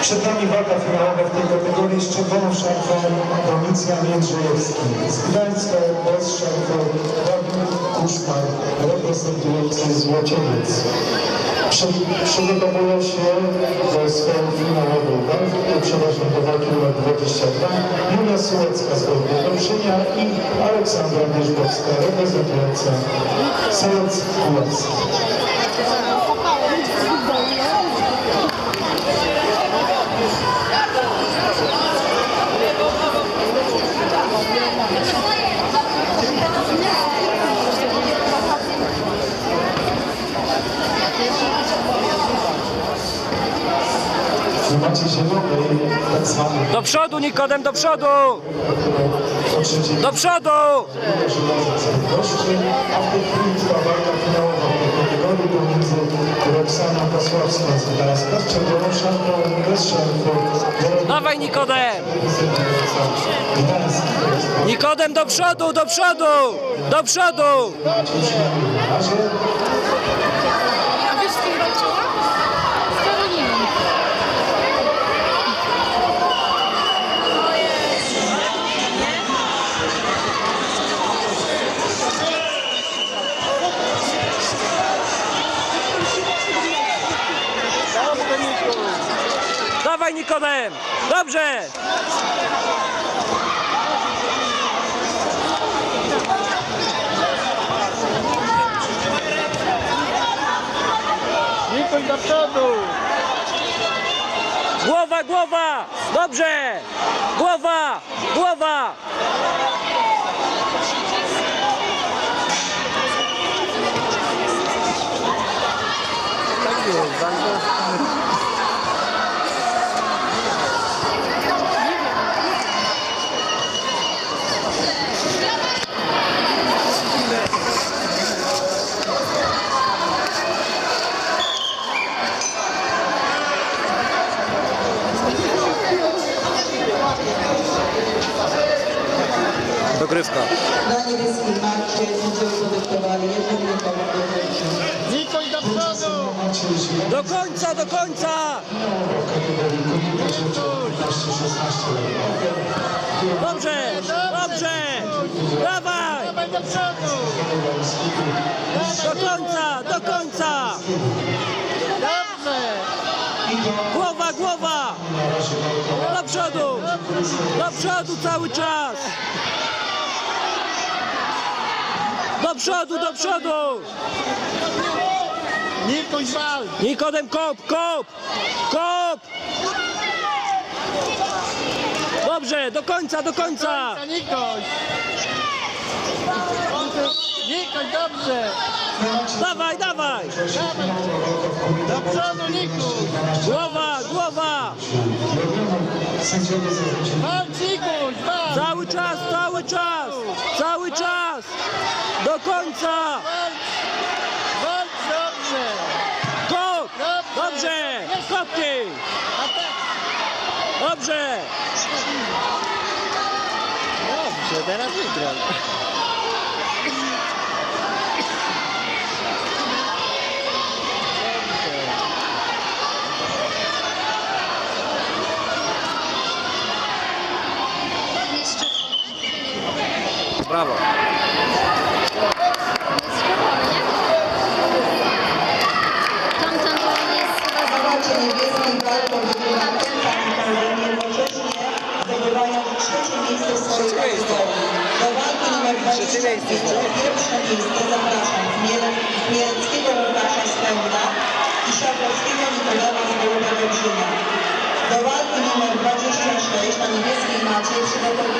Przed nami walka finałowa w tej kategorii z czerwoną szarfą Domicjan Jędrzejewski. Z Gdańska bez szarfą Dawid Kuszmar reprezentujący Przygotowują się do swoją finałową walkę, przeważnie do walki numer 22, Julia Sułecka z Dolbrzynia i Aleksandra Wierzbowska reprezentująca Sołec Królewski. Do przodu, Nikodem, do przodu! Do przodu! a Dawaj, Nikodem! Nikodem, do przodu, do przodu! Do przodu! Dawaj, Nikodem! Dobrze! Nikoś do przodu! Głowa, głowa! Dobrze! Głowa! Głowa! Dogrywka. Na niebieskim macie udział podyktowali jednym ręką do przodu! Do końca, do końca! w kategorii kobiety dziewcząt 15-16 lat. Dobrze! Dobrze! Dawaj! Dawaj do przodu! Do końca, do końca! Dobrze! Głowa, głowa! Do przodu! Do przodu cały czas! Do przodu, do przodu! Nikoś wal! Nikodem, kop, kop! Kop! Dobrze, do końca, do końca! Nikoś! Nikoś, dobrze! Dawaj, dawaj! Do przodu Nikoś! Głowa, głowa! Walcz Nikoś, walcz! Cały czas! Cały czas! Do końca! Walcz! Dobrze! Kop! Dobrze! Kopnij! Tak! Dobrze! Dobrze, teraz wygrał. Brawo! Miejsce w swojej. Do walki numer 25 pierwsze miejsce zapraszam Chmielskiego Łukasza z i Szafrowskiego Nikodema z Dobrzynia. Do walki numer 26 na niebieskiej macie przygotowuje